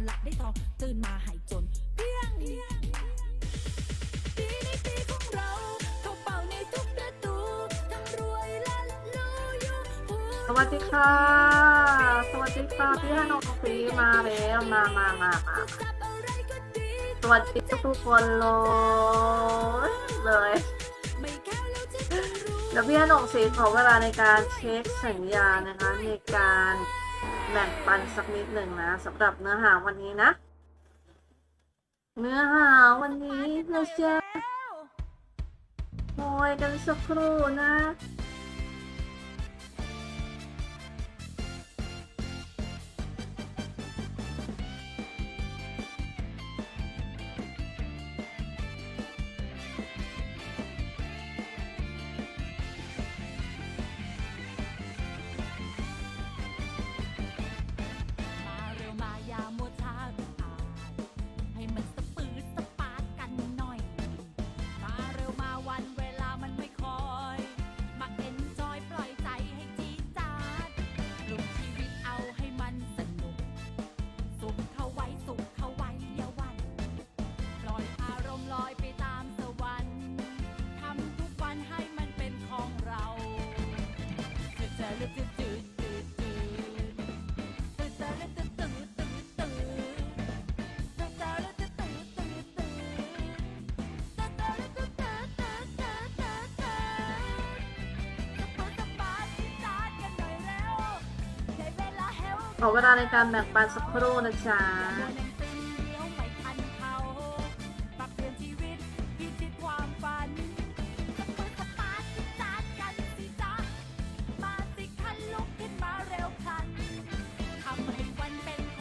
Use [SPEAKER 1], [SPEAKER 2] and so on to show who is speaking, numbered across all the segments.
[SPEAKER 1] อนหลับได้ทองตื่นมาหายจนเพียงปีนี้ปีของเราเขาเป่าในทุกฤดูทั้งรวยและรู้อยู่หัว
[SPEAKER 2] สวัสดีค่ะ สวัสดีค่ะพี่ฮานงสีมาแล้วมามามามา
[SPEAKER 1] จับอะไรก็ดี
[SPEAKER 2] สวัสดีทุกคนเลยเลย
[SPEAKER 1] ไม่แค่แล้วจะต้องรู้
[SPEAKER 2] เดี๋ยวพี่ฮานงสีขอเวลาในการเช็คสัญญาณนะคะในการ แบ่งปันสักนิดหนึ่งนะสำหรับเนื้อหาวันนี้นะ เนื้อหาวันนี้นะจ๊ะโอยกันสักครู่นะ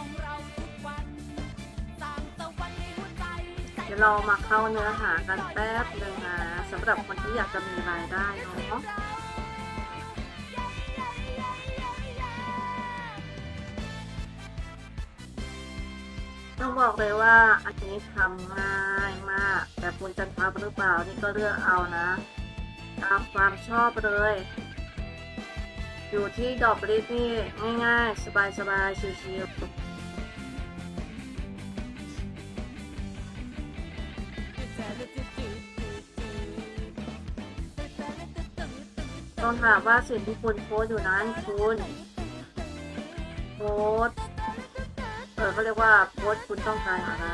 [SPEAKER 1] งเราทุกวันสร้างตะวันในหัวใจใจ
[SPEAKER 2] เดี๋ยวเรามาเข้าเนื้อหากันแป๊บหนึ่งนะสำหรับคนที่อยากจะมีรายได้เนาะ บอกเลยว่าอันนี้ทำง่ายมาก แต่คุณจะทำหรือเปล่านี่ก็เลือกเอานะ ตามความชอบเลย อยู่ที่ดอกลิฟนี่ง่ายๆ สบายๆชิวๆต้องถามว่าสิ่งที่คุณโพสอยู่นั้นคุณโพส เออเขาเรียกว่าโพสต์คุณต้องการอะไร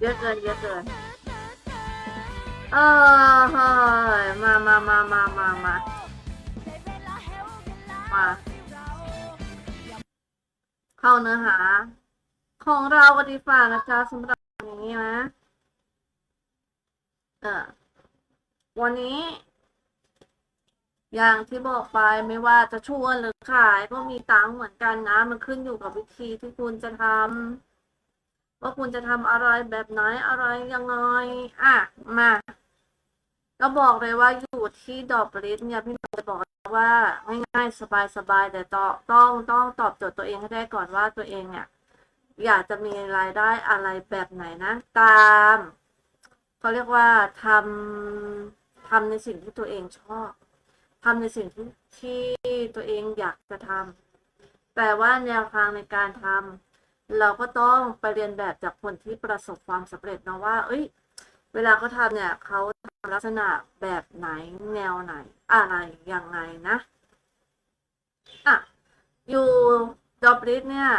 [SPEAKER 1] เยอะเกิ
[SPEAKER 2] นเยอะเกินเออเฮ้ยมามามามามามามาเข้าเนื้อหา ของเรากันดีฝ่านะจ๊ะสำหรับวันนี้นะเออวันนี้ อย่างที่บอกไปไม่ว่าจะชวนหรือขายก็มีตังค์เหมือนกันนะ มันขึ้นอยู่กับวิธีที่คุณจะทำ ว่าคุณจะทำอะไรแบบไหนอะไรยังไงอะมาก็บอกเลยว่าอยู่ที่ดอกลิสเนี่ยพี่หนุ่มจะบอกว่าง่ายๆสบายๆแต่ต้องต้องต้องตอบโจทย์ตัวเองให้ได้ก่อนว่าตัวเองเนี่ย อยากจะมีรายได้อะไรแบบไหนนะ ตามเขาเรียกว่าทำทำในสิ่งที่ตัวเองชอบทำในสิ่งที่ที่ตัวเองอยากจะทำแต่ว่าแนวทางในการทำ เราก็ต้องไปเรียนแบบจากคนที่ประสบความสำเร็จเนาะว่า เอ้ย เวลาเขาทำเนี่ยเขาทำลักษณะแบบไหนแนวไหน อะไรยังไงนะอะอยู่ดอบลิสเนี่ย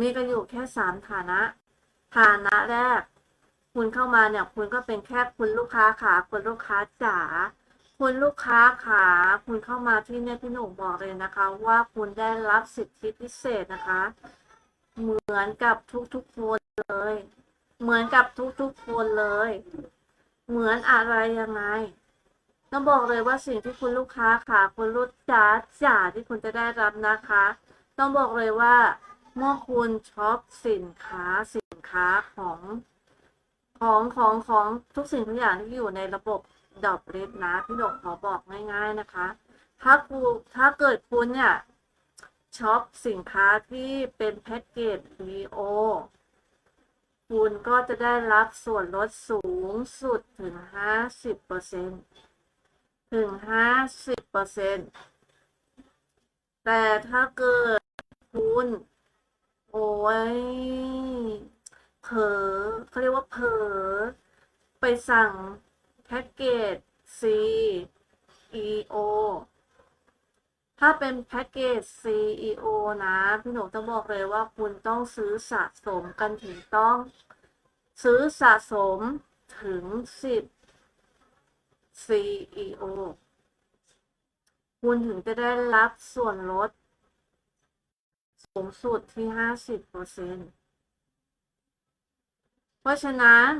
[SPEAKER 2] มีกันอยู่แค่สามฐานะ ฐานะแรก คุณเข้ามาเนี่ย คุณก็เป็นแค่คุณลูกค้าขาคุณลูกค้าจ๋าคุณลูกค้าขาคุณเข้ามาที่เนี่ยพี่หนุ่มบอกเลยนะคะ ว่าคุณได้รับสิทธิพิเศษนะคะ เหมือนกับทุกๆคนเลย เหมือนกับทุกๆคนเลย เหมือนอะไรยังไงต้องบอกเลยว่าสิ่งที่คุณลูกค้าค่ะคุณลูกจ้าจ๋าที่คุณจะได้รับนะคะ ต้องบอกเลยว่าเมื่อคุณช็อปสินค้าสินค้าของของของของทุกสิ่งทุกอย่างที่อยู่ในระบบดอกลิสนะ พี่หนกขอบอกง่าย ๆนะคะ ถ้ากูถ้าเกิดคุณเนี่ย ช็อปสินค้าที่เป็นแพ็กเกจ VO คุณก็จะได้รับส่วนลดสูงสุดถึง 50%ถึง 50%แต่ถ้าเกิดคุณ โอ้ยเผลอเขาเรียกว่าเผลอไปสั่งแพ็กเกจ CEO ถ้าเป็นแพ็กเกจ CEO นะ พี่หนูต้องบอกเลยว่าคุณต้องซื้อสะสมกันถึงต้อง ซื้อสะสมถึง 10 CEO คุณถึงจะได้รับส่วนลด สูงสุดที่ 50%เพราะฉะนั้น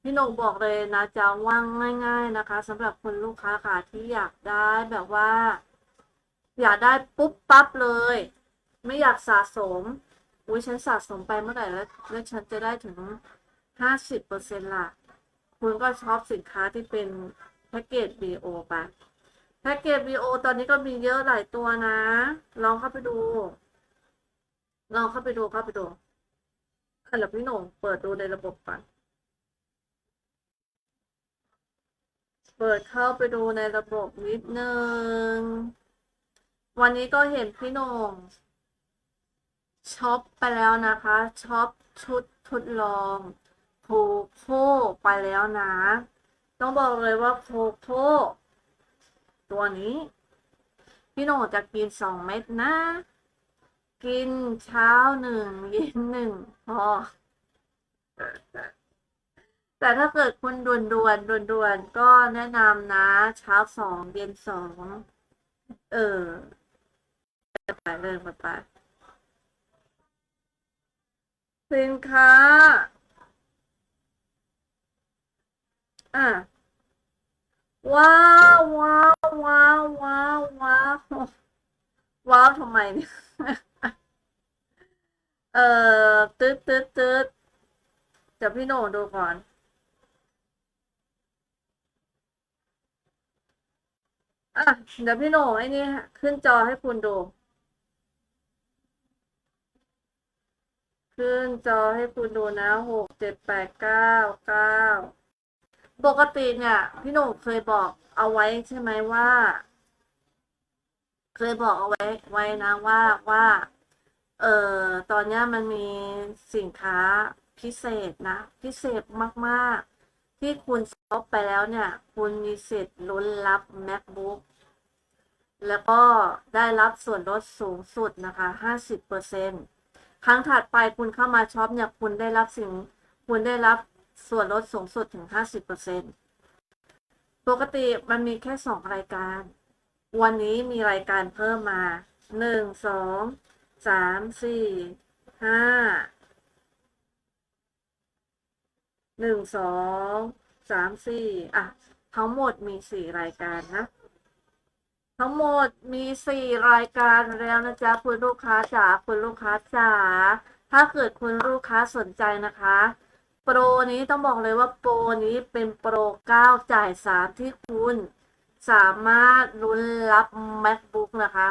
[SPEAKER 2] พี่หนงบอกเลยนะจะว่างง่าย ๆนะคะสำหรับคุณลูกค้าค่ะที่อยากได้แบบว่า อยากได้ปุ๊บปั๊บเลย ไม่อยากสะสม อุ้ยฉันสะสมไปเมื่อไหร่แล้ว แล้วฉันจะได้ถึง50%ล่ะ คุณก็ชอปสินค้าที่เป็นแพ็กเกจ BO ไปแพ็กเกจ BO ตอนนี้ก็มีเยอะหลายตัวนะ ลองเข้าไปดู ลองเข้าไปดูเข้าไปดูอะแล้วพี่หนงเปิดดูในระบบก่อน เปิดเข้าไปดูในระบบนิดนึง วันนี้ก็เห็นพี่หนงช็อปไปแล้วนะคะช็อปชุดทดลองโคโค่ไปแล้วนะ ต้องบอกเลยว่าโคโค่ตัวนี้ พี่โหนงจะกินสองเม็ดนะ กินเช้าหนึ่งเย็นหนึ่งพอแต่ถ้าเกิดคุณด่วนด่วนด่วนด่วนก็แนะนำนะ เช้าสองเย็นสองเออ ไปเรื่องไปไปสินค้า อะว้าวว้าวว้าวว้าวว้าวว้าวทำไมเนี่ย เอ่อตึ๊ดตึ๊ดตึ๊ดเดี๋ยวพี่โหน่งดูก่อนอะเดี๋ยวพี่โหน่งไอ้นี่ขึ้นจอให้คุณดู ขึ้นจอให้คุณดูนะหกเจ็ดแปดเก้าเก้าปกติเนี่ย พี่หน่งเคยบอกเอาไว้ใช่ไหมว่า เคยบอกเอาไว้ไว้นะว่าว่า เอ่อตอนนี้มันมีสินค้าพิเศษนะ พิเศษมากๆ ที่คุณช็อปไปแล้วเนี่ย คุณมีสิทธิ์ลุ้นรับ MacBook แล้วก็ได้รับส่วนลดสูงสุดนะคะ 50% ครั้งถัดไปคุณเข้ามาช็อปเนี่ยคุณได้รับสิ่งคุณได้รับส่วนลดสูงสุดถึง 50%ปกติมันมีแค่สองรายการ วันนี้มีรายการเพิ่มมาหนึ่งสองสามสี่ห้าหนึ่งสองสามสี่อะ ทั้งหมดมีสี่รายการนะ ทั้งหมดมีสี่รายการแล้วนะจ๊ะคุณลูกค้าจ๋าคุณลูกค้าจ๋าถ้าเกิดคุณลูกค้าสนใจนะคะ โปรนี้ต้องบอกเลยว่าโปรนี้เป็นโปร9จ่าย3ที่คุณสามารถลุ้นรับ MacBook นะคะ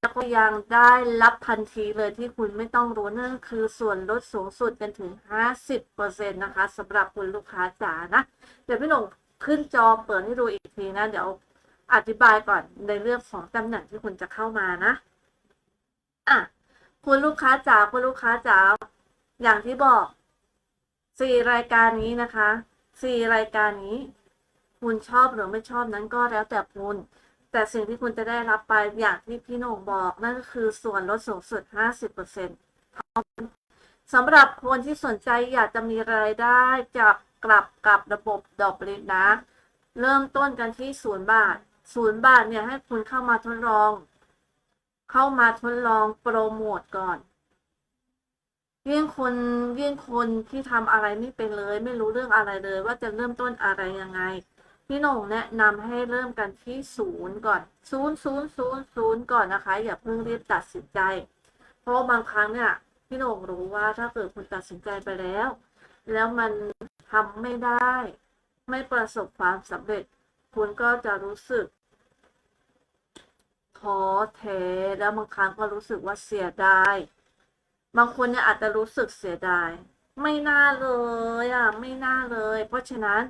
[SPEAKER 2] แล้วก็ยังได้รับทันทีเลยที่คุณไม่ต้องรู้นั่นคือส่วนลดสูงสุดกันถึง 50%นะคะสำหรับคุณลูกค้าจ๋านะ เดี๋ยวพี่หนงขึ้นจอเปิดให้ดูอีกทีนะ เดี๋ยว อธิบายก่อนในเรื่องของตำแหน่งที่คุณจะเข้ามานะ อะ คุณลูกค้าจ๋าคุณลูกค้าจ๋าอย่างที่บอกสี่รายการนี้นะคะสี่รายการนี้ คุณชอบหรือไม่ชอบนั้นก็แล้วแต่คุณ แต่สิ่งที่คุณจะได้รับไปอย่างที่พี่โหน่งบอกนั่นก็คือส่วนลดสูงสุด 50%สำหรับคนที่สนใจอยากจะมีรายได้จากกลับกับระบบดอกลินะ เริ่มต้นกันที่ศูนย์บาท ศูนย์บาทเนี่ยให้คุณเข้ามาทดลอง เข้ามาทดลองโปรโมทก่อนยิ่งคนยิ่งคนที่ทำอะไรไม่เป็นเลย ไม่รู้เรื่องอะไรเลย ว่าจะเริ่มต้นอะไรยังไง พี่หน่งแนะนำให้เริ่มกันที่ศูนย์ก่อนศูนย์ศูนย์ศูนย์ศูนย์ก่อนนะคะ อย่าเพิ่งรีบตัดสินใจ เพราะบางครั้งเนี่ยพี่หน่งรู้ว่าถ้าเกิดคุณตัดสินใจไปแล้ว แล้วมันทำไม่ได้ ไม่ประสบความสำเร็จ คุณก็จะรู้สึก ท้อแท้แล้วบางครั้งก็รู้สึกว่าเสียดายบางคนเนี่ยอาจจะรู้สึกเสียดาย ไม่น่าเลยอะไม่น่าเลย เพราะฉะนั้น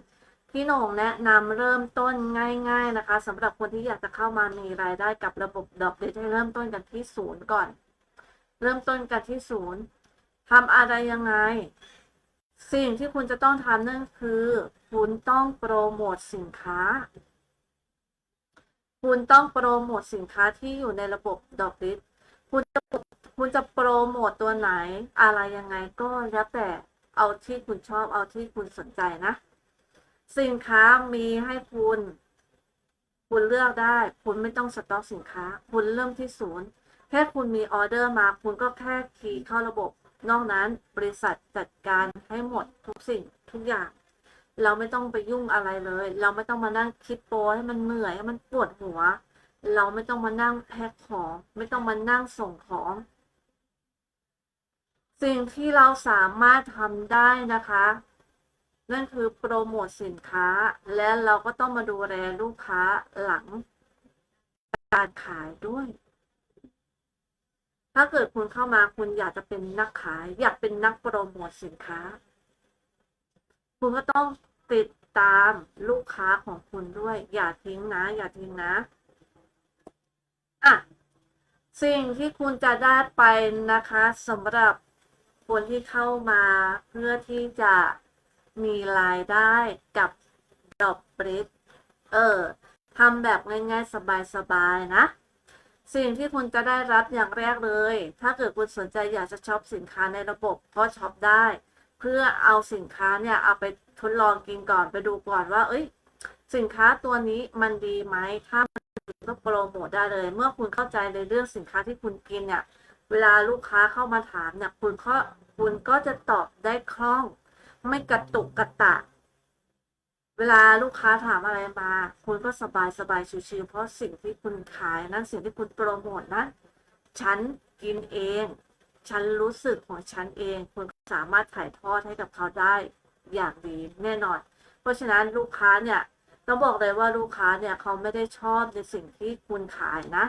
[SPEAKER 2] พี่หน่งแนะนำเริ่มต้นง่าย ๆนะคะสำหรับคนที่อยากจะเข้ามามีรายได้กับระบบดอกเบี้ยให้เริ่มต้นกันที่ศูนย์ก่อน เริ่มต้นกันที่ศูนย์ทำอะไรยังไง สิ่งที่คุณจะต้องทำนั่นคือ คุณต้องโปรโมทสินค้า คุณต้องโปรโมทสินค้าที่อยู่ในระบบดอกดิสคุณจะคุณจะโปรโมทตัวไหนอะไรยังไงก็แล้วแต่เอาที่คุณชอบเอาที่คุณสนใจนะ สินค้ามีให้คุณ คุณเลือกได้ คุณไม่ต้องสต็อกสินค้า คุณเริ่มที่ศูนย์ แค่คุณมีออเดอร์มา คุณก็แค่คีย์เข้าระบบ นอกนั้นบริษัทจัดการให้หมดทุกสิ่งทุกอย่าง เราไม่ต้องไปยุ่งอะไรเลย เราไม่ต้องมานั่งคิดโปรให้มันเหนื่อยให้มันปวดหัว เราไม่ต้องมานั่งแพ็คของ ไม่ต้องมานั่งส่งของ สิ่งที่เราสามารถทำได้นะคะ นั่นคือโปรโมทสินค้า และเราก็ต้องมาดูแลลูกค้าหลังการขายด้วย ถ้าเกิดคุณเข้ามาคุณอยากจะเป็นนักขาย อยากเป็นนักโปรโมทสินค้า คุณก็ต้อง ติดตามลูกค้าของคุณด้วย อย่าทิ้งนะ อย่าทิ้งนะอะสิ่งที่คุณจะได้ไปนะคะสำหรับคนที่เข้ามาเพื่อที่จะมีรายได้กับดอกบริดเออทำแบบง่ายๆ สบายๆนะ สิ่งที่คุณจะได้รับอย่างแรกเลย ถ้าเกิดคุณสนใจอยากจะช็อปสินค้าในระบบก็ช็อปได้ เพื่อเอาสินค้าเนี่ยเอาไปทดลองกินก่อนไปดูก่อนว่า เอ้ย สินค้าตัวนี้มันดีไหมถ้ามันดีก็โปรโมทได้เลย เมื่อคุณเข้าใจในเรื่องสินค้าที่คุณกินเนี่ย เวลาลูกค้าเข้ามาถามเนี่ยคุณก็คุณก็จะตอบได้คล่อง ไม่กระตุกกระตะ เวลาลูกค้าถามอะไรมา คุณก็สบายสบายชิวๆเพราะสิ่งที่คุณขายนั้นสิ่งที่คุณโปรโมทนั้นฉันกินเอง ฉันรู้สึกของฉันเอง คุณสามารถถ่ายทอดให้กับเขาได้อย่างดีแน่นอน เพราะฉะนั้นลูกค้าเนี่ยต้องบอกเลยว่าลูกค้าเนี่ยเขาไม่ได้ชอบในสิ่งที่คุณขายนะ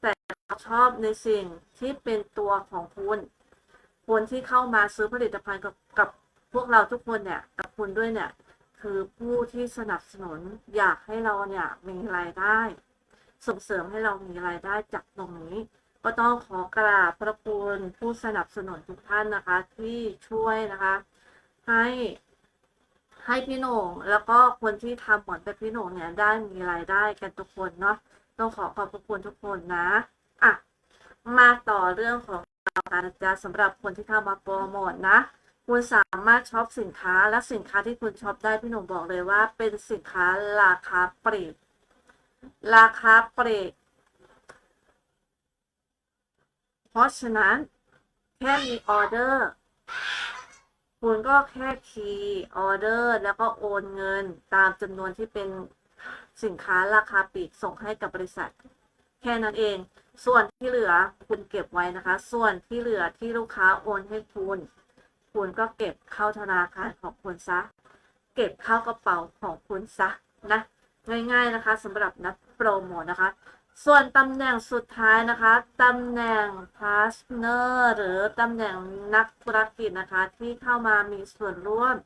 [SPEAKER 2] แต่เขาชอบในสิ่งที่เป็นตัวของคุณ คนที่เข้ามาซื้อผลิตภัณฑ์กับกับพวกเราทุกคนเนี่ยกับคุณด้วยเนี่ยคือผู้ที่สนับสนุนอยากให้เราเนี่ยมีรายได้ ส่งเสริมให้เรามีรายได้จากตรงนี้ ก็ต้องขอกราบพระคุณผู้สนับสนุนทุกท่านนะคะ ที่ช่วยนะคะ ให้ให้พี่โหน่งแล้วก็คนที่ทำหมอนแบบพี่โหน่งเนี่ยได้มีรายได้กันทุกคนเนาะต้องขอขอบพระคุณทุกคนนะอะมาต่อเรื่องของเรากันนะจ๊ะสำหรับคนที่เข้ามาโปรโมทนะ คุณสามารถช็อปสินค้าและสินค้าที่คุณช็อปได้พี่หนุ่มบอกเลยว่า เป็นสินค้าราคาปลีกราคาปลีก เพราะฉะนั้นแค่มีออเดอร์คุณก็แค่คีย์ออเดอร์แล้วก็โอนเงินตามจำนวนที่เป็นสินค้าราคาปลีกส่งให้กับบริษัท แค่นั้นเอง ส่วนที่เหลือคุณเก็บไว้นะคะ ส่วนที่เหลือที่ลูกค้าโอนให้คุณ คุณก็เก็บเข้าธนาคารของคุณซะ เก็บเข้ากระเป๋าของคุณซะนะ ง่ายๆนะคะสำหรับนักโปรโมทนะคะ ส่วนตำแหน่งสุดท้ายนะคะตำแหน่งพาร์ทเนอร์หรือตำแหน่งนักธุรกิจนะคะ ที่เข้ามามีส่วนร่วม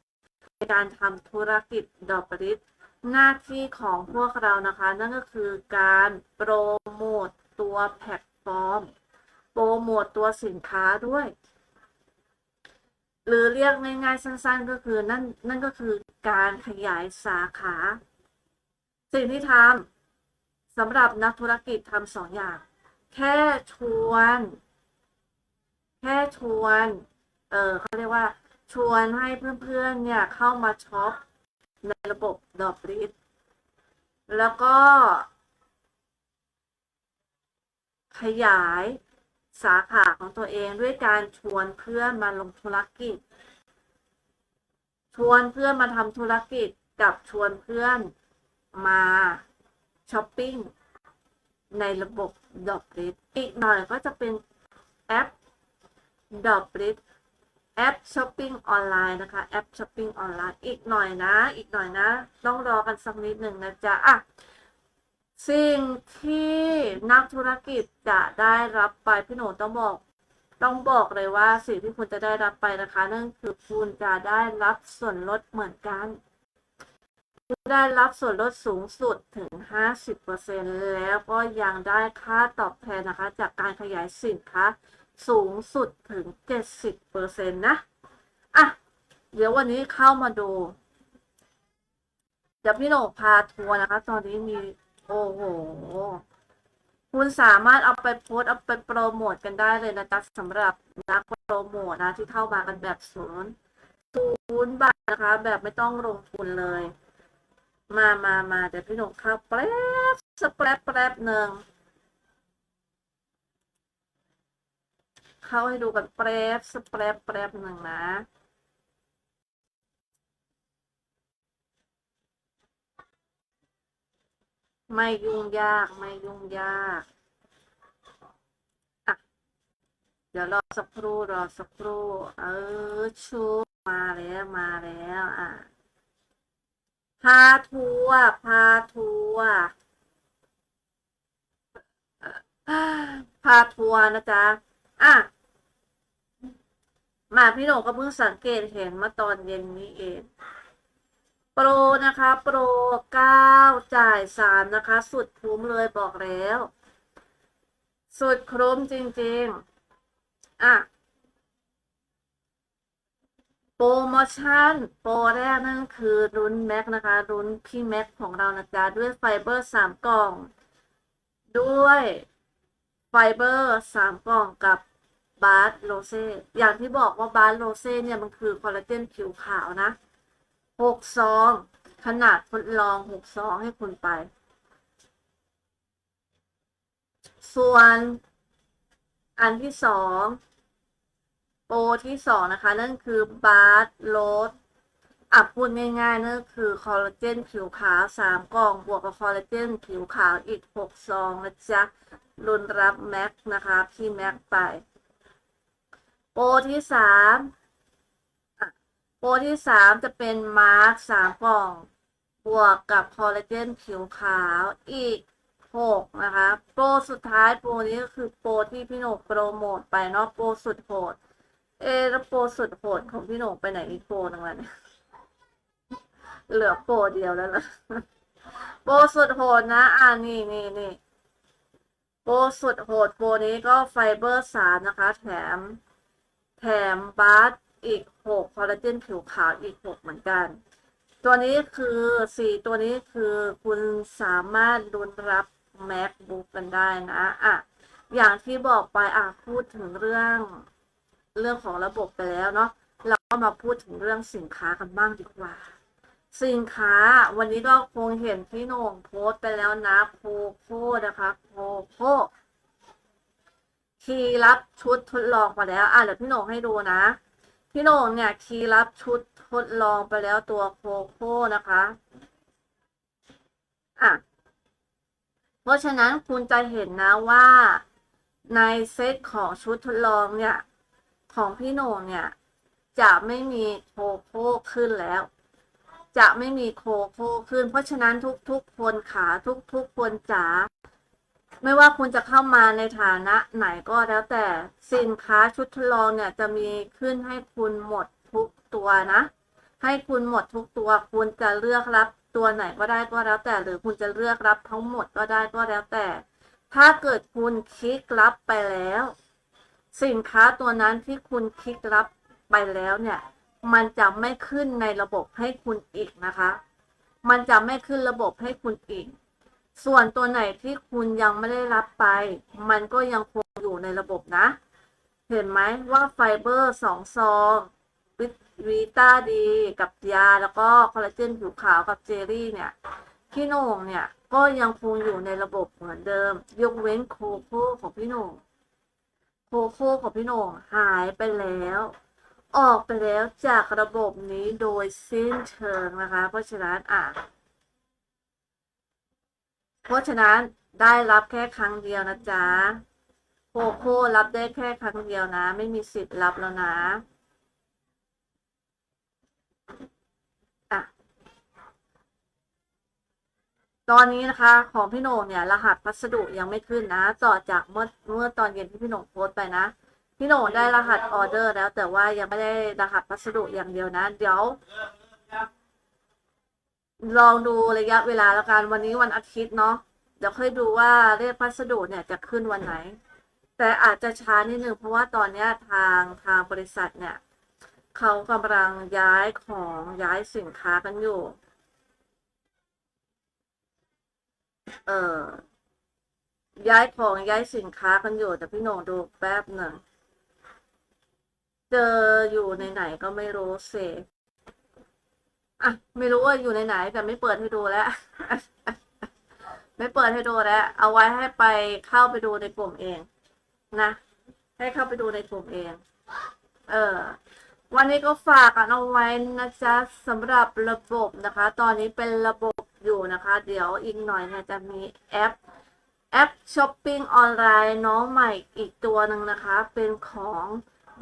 [SPEAKER 2] ในการทำธุรกิจดอกบริษหน้าที่ของพวกเรานะคะ นั่นก็คือการโปรโมตตัวแพลตฟอร์ม โปรโมตตัวสินค้าด้วย หรือเรียกง่ายๆสั้นๆก็คือนั่นนั่นก็คือการขยายสาขา สิ่งที่ทำ สำหรับนักธุรกิจทำสองอย่าง แค่ชวน แค่ชวน เออเขาเรียกว่าชวนให้เพื่อนๆ เนี่ยเข้ามาช็อปในระบบดอกบริดแล้วก็ ขยายสาขาของตัวเองด้วยการชวนเพื่อนมาลงธุรกิจ ชวนเพื่อนมาทำธุรกิจกับชวนเพื่อนมา ช้อปปิ้งในระบบดอกริดอีกหน่อยก็จะเป็นแอปดอกริดแอปช้อปปิ้งออนไลน์นะคะ แอปช้อปปิ้งออนไลน์อีกหน่อยนะ อีกหน่อยนะ ต้องรอกันสักนิดหนึ่งนะจ๊ะอะสิ่งที่นักธุรกิจจะได้รับไปพี่หนูต้องบอก ต้องบอกเลยว่าสิ่งที่คุณจะได้รับไปนะคะนั่นคือคุณจะได้รับส่วนลดเหมือนกัน ได้รับส่วนลดสูงสุดถึง 50%แล้วก็ยังได้ค่าตอบแทนนะคะ จากการขยายสินค้าสูงสุดถึง 70%นะ อะ เดี๋ยววันนี้เข้ามาดู เดี๋ยวพี่โหนพาทัวร์นะคะ ตอนนี้มี โอ้โห คุณสามารถเอาไปโพสต์เอาไปโปรโมทกันได้เลยนะจ๊ะสำหรับนักโปรโมทนะที่เข้ามากันแบบศูนย์ศูนย์บาทนะคะ แบบไม่ต้องลงทุนเลย มามามาเดี๋ยวพี่หนุ่มเข้าแป๊บสักแป๊บแป๊บหนึ่งเข้าให้ดูกันแป๊บสักแป๊บแป๊บหนึ่งนะไม่ยุ่งยากไม่ยุ่งยากอะเดี๋ยวรอสักครู่รอสักครู่ เออชูมาแล้วมาแล้ว อะ พาทัวร์พาทัวร์พาทัวร์นะจ๊ะ อะ มาพี่หนุ่มก็เพิ่งสังเกตเห็นมื่อตอนเย็นนี้เอง โปรนะคะ โปรเก้าจ่ายสามนะคะ สุดคุ้มเลยบอกแล้ว สุดคุ้มจริง ๆ อะ รโมชั่น โปรแรกนั่นคือรุ่นแม็กนะคะรุ่นพี่แม็กของเรานะจ๊ะด้วยไฟเบอร์สามกล่อง ด้วยไฟเบอร์สามกล่องกับบาร์โรเซ่อย่างที่บอกว่าบาร์โรเซ่เนี่ยมันคือคอลลาเจนผิวขาวนะหกซอง ขนาดทดลองหกซองให้คุณไป ส่วนอันที่สอง โปรที่สองนะคะ นั่นคือบาร์โรสอะพูดง่ายๆ นั่นคือคอลลาเจนผิวขาวสามกล่อง บวกกับคอลลาเจนผิวขาวอีกหกซองนะจ๊ะรุนรับแม็กนะคะพี่แม็กไป โปรที่สามโปรที่สามจะเป็นมาร์คสามกล่อง บวกกับคอลลาเจนผิวขาวอีกหกนะคะ โปรสุดท้ายโปรนี้ก็คือโปรที่พี่หนกโปรโมทไปเนาะโปรสุดโหด เอะแล้วโปรสุดโหดของพี่หนกไปไหนอีกโปรนึงแล้วเนี่ยเหลือโปรเดียวแล้วล่ะโปรสุดโหดนะ อ่านี่นี่นี่โปรสุดโหดโปรนี้ก็ไฟเบอร์สามนะคะ แถม แถมบาสอีกหกคอลลาเจนผิวขาวอีกหกเหมือนกัน ตัวนี้คือสี่ตัวนี้คือคุณสามารถรุนรับ MacBook กันได้นะ อะ อย่างที่บอกไปอะพูดถึงเรื่อง เรื่องของระบบไปแล้วเนาะเราก็มาพูดถึงเรื่องสินค้ากันบ้างดีกว่า สินค้าวันนี้ก็คงเห็นพี่โหน่งโพสต์ไปแล้วนะโคโค่นะคะโคโค่คีรับชุดทดลองไปแล้วอะเดี๋ยวพี่โหน่งให้ดูนะ พี่โหน่งเนี่ยคีรับชุดทดลองไปแล้วตัวโคโค่นะคะอะเพราะฉะนั้นคุณจะเห็นนะว่าในเซตของชุดทดลองเนี่ย ของพี่โหน่งเนี่ย จะไม่มีโคโค่ขึ้นแล้ว จะไม่มีโคโค่ขึ้น เพราะฉะนั้นทุกๆคนขาทุกๆคนจ๋าไม่ว่าคุณจะเข้ามาในฐานะไหนก็แล้วแต่สินค้าชุดทดลองเนี่ยจะมีขึ้นให้คุณหมดทุกตัวนะ ให้คุณหมดทุกตัว คุณจะเลือกรับตัวไหนก็ได้ก็แล้วแต่ หรือคุณจะเลือกรับทั้งหมดก็ได้ก็แล้วแต่ ถ้าเกิดคุณคลิกรับไปแล้ว สินค้าตัวนั้นที่คุณคลิกรับไปแล้วเนี่ย มันจะไม่ขึ้นในระบบให้คุณอีกนะคะ มันจะไม่ขึ้นระบบให้คุณอีก ส่วนตัวไหนที่คุณยังไม่ได้รับไป มันก็ยังคงอยู่ในระบบนะ เห็นไหมว่าไฟเบอร์สองซองวิวีต้าดีกับยาแล้วก็คอลลาเจนผิวขาวกับเจลลี่เนี่ยพี่โหน่งเนี่ยก็ยังคงอยู่ในระบบเหมือนเดิม ยกเว้นโคโค่ของพี่โหน่ง โคโค่ของพี่โหน่งหายไปแล้ว ออกไปแล้วจากระบบนี้โดยสิ้นเชิงนะคะ เพราะฉะนั้นอะ เพราะฉะนั้นได้รับแค่ครั้งเดียวนะจ๊ะโคโค่รับได้แค่ครั้งเดียวนะ ไม่มีสิทธิ์รับแล้วนะ ตอนนี้นะคะของพี่โหน่งเนี่ย รหัสพัสดุยังไม่ขึ้นนะต่อจากเมื่อเมื่อตอนเย็นที่พี่โหน่งโพสต์ไปนะ พี่โหน่งได้รหัสออเดอร์แล้ว แต่ว่ายังไม่ได้รหัสพัสดุอย่างเดียวนะ เดี๋ยว ลองดูระยะเวลาแล้วกันวันนี้วันอาทิตย์เนาะเดี๋ยวค่อยดูว่าเลขพัสดุเนี่ยจะขึ้นวันไหน แต่อาจจะช้านิดนึงเพราะว่าตอนนี้ทางทางบริษัทเนี่ยเขากำลังย้ายของย้ายสินค้ากันอยู่ เอ่อ ย้ายของย้ายสินค้ากันอยู่ แต่พี่หน่งดูแป๊บหนึ่งเจออยู่ในไหนก็ไม่รู้เสอะไม่รู้ว่าอยู่ในไหนแต่ไม่เปิดให้ดูแล้ว ไม่เปิดให้ดูแล้ว เอาไว้ให้ไปเข้าไปดูในกลุ่มเอง นะ ให้เข้าไปดูในกลุ่มเอง เออวันนี้ก็ฝากกันเอาไว้นะจ๊ะสำหรับระบบนะคะ ตอนนี้เป็นระบบ อยู่นะคะ เดี๋ยวอีกหน่อยเนี่ยจะมีแอปแอปช้อปปิ้งออนไลน์น้องใหม่อีกตัวหนึ่งนะคะ เป็นของ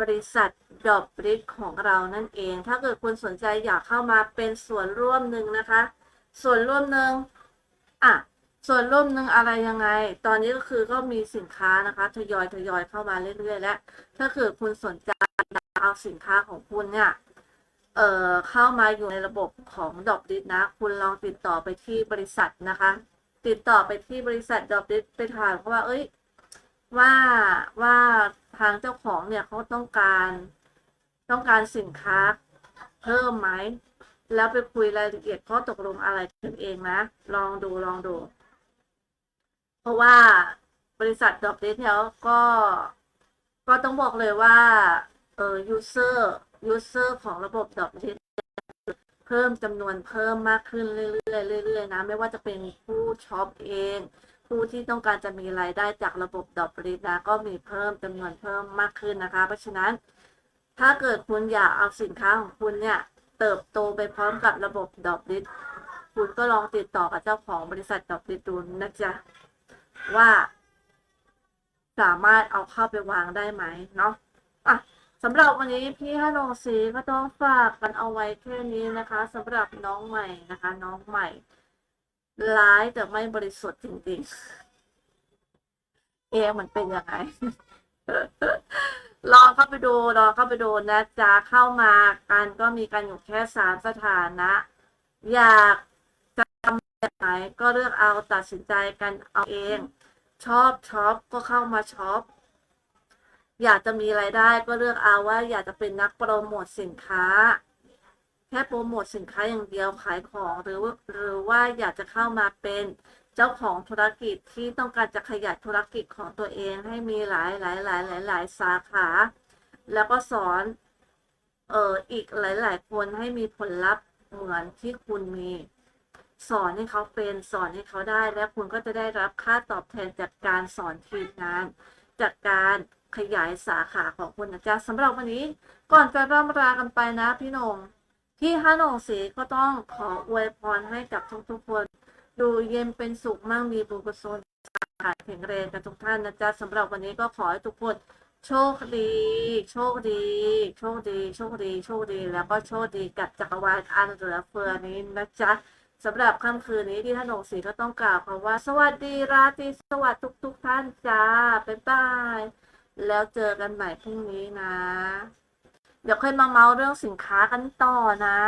[SPEAKER 2] บริษัทดอ b บริดของเรานั่นเอง ถ้าเกิดคุณสนใจอยากเข้ามาเป็นส่วนร่วมหนึ่งนะคะ ส่วนร่วมหนึ่งอะส่วนร่วมหนึ่งอะไรยังไง ตอนนี้ก็คือก็มีสินค้านะคะทยอยทยอยเข้ามาเรื่อยๆ แล้ว ถ้าเกิดคุณสนใจเอาสินค้าของคุณเนี่ย เอ่อเข้ามาอยู่ในระบบของดอ b บริดนะ คุณลองติดต่อไปที่บริษัทนะคะ ติดต่อไปที่บริษัทดอ b บริดไปถามเขาว่าเอ้ยว่าว่าทางเจ้าของเนี่ยเขาต้องการต้องการสินค้าเพิ่มไหมแล้วไปคุยรายละเอียดข้อตกลงอะไรกันเองนะ ลองดูลองดู เพราะว่าบริษัทดอกเดทเนี่ยก็ก็ต้องบอกเลยว่าเออ user user ของระบบดอกเดทเพิ่มจำนวนเพิ่มมากขึ้นเรื่อยๆเรื่อยๆนะ ไม่ว่าจะเป็นผู้ช็อปเอง ผู้ที่ต้องการจะมีรายได้จากระบบดอกบริดนะก็มีเพิ่มจำนวนเพิ่มมากขึ้นนะคะ เพราะฉะนั้น ถ้าเกิดคุณอยากเอาสินค้าของคุณเนี่ย เติบโตไปพร้อมกับระบบดอกดิสคุณก็ลองติดต่อกับเจ้าของบริษัทดอกดิสดูนะจ๊ะว่า สามารถเอาเข้าไปวางได้ไหมเนาะอะ สำหรับวันนี้พี่ฮันโนซีก็ต้องฝากกันเอาไว้แค่นี้นะคะสำหรับน้องใหม่นะคะ น้องใหม่ ร้ายแต่ไม่บริสุทธิ์จริงๆ เอะมันเป็นยังไงลองเข้าไปดูลองเข้าไปดูนะจ๊ะเข้ามากันก็มีกันอยู่แค่สามสถานะ อยากจะทำแบบไหนก็เลือกเอาตัดสินใจกันเอาเอง ชอบช็อปก็เข้ามาช็อป อยากจะมีรายได้ก็เลือกเอาว่าอยากจะเป็นนักโปรโมทสินค้า แค่โปรโมทสินค้าอย่างเดียวขายของหรือว่าหรือว่าอยากจะเข้ามาเป็นเจ้าของธุรกิจที่ต้องการจะขยายธุรกิจของตัวเองให้มีหลายหลายหลายหลายหลายสาขา แล้วก็สอนเอ่ออีกหลาย ๆ คนให้มีผลลัพธ์เหมือนที่คุณมี สอนให้เขาเป็นสอนให้เขาได้ และคุณก็จะได้รับค่าตอบแทนจากการสอนทีมงานจากการ ขยายสาขาของคุณนะจ๊ะสำหรับวันนี้ก่อนจะร่ำลากันไปนะพี่นงพี่ฮานงศรีก็ต้องขออวยพรให้กับทุกๆคน ดูเย็นเป็นสุขมั่งมีบุญกุศลขายแข็งแรงกันทุกท่านนะจ๊ะสำหรับวันนี้ก็ขอให้ทุกคนโชคดี โชคดี โชคดี โชคดี โชคดี แล้วก็โชคดีกับจักรวาลอันเหลือเฟือนี้นะจ๊ะสำหรับค่ำคืนนี้ที่ท่านหงศรีก็ต้องกล่าวคำว่า สวัสดีราตรีสวัสดิ์ทุก ๆ ท่านจ้า บ๊ายบาย แล้วเจอกันใหม่พรุ่งนี้นะ เดี๋ยวค่อยมาเมาเรื่องสินค้ากันต่อนะ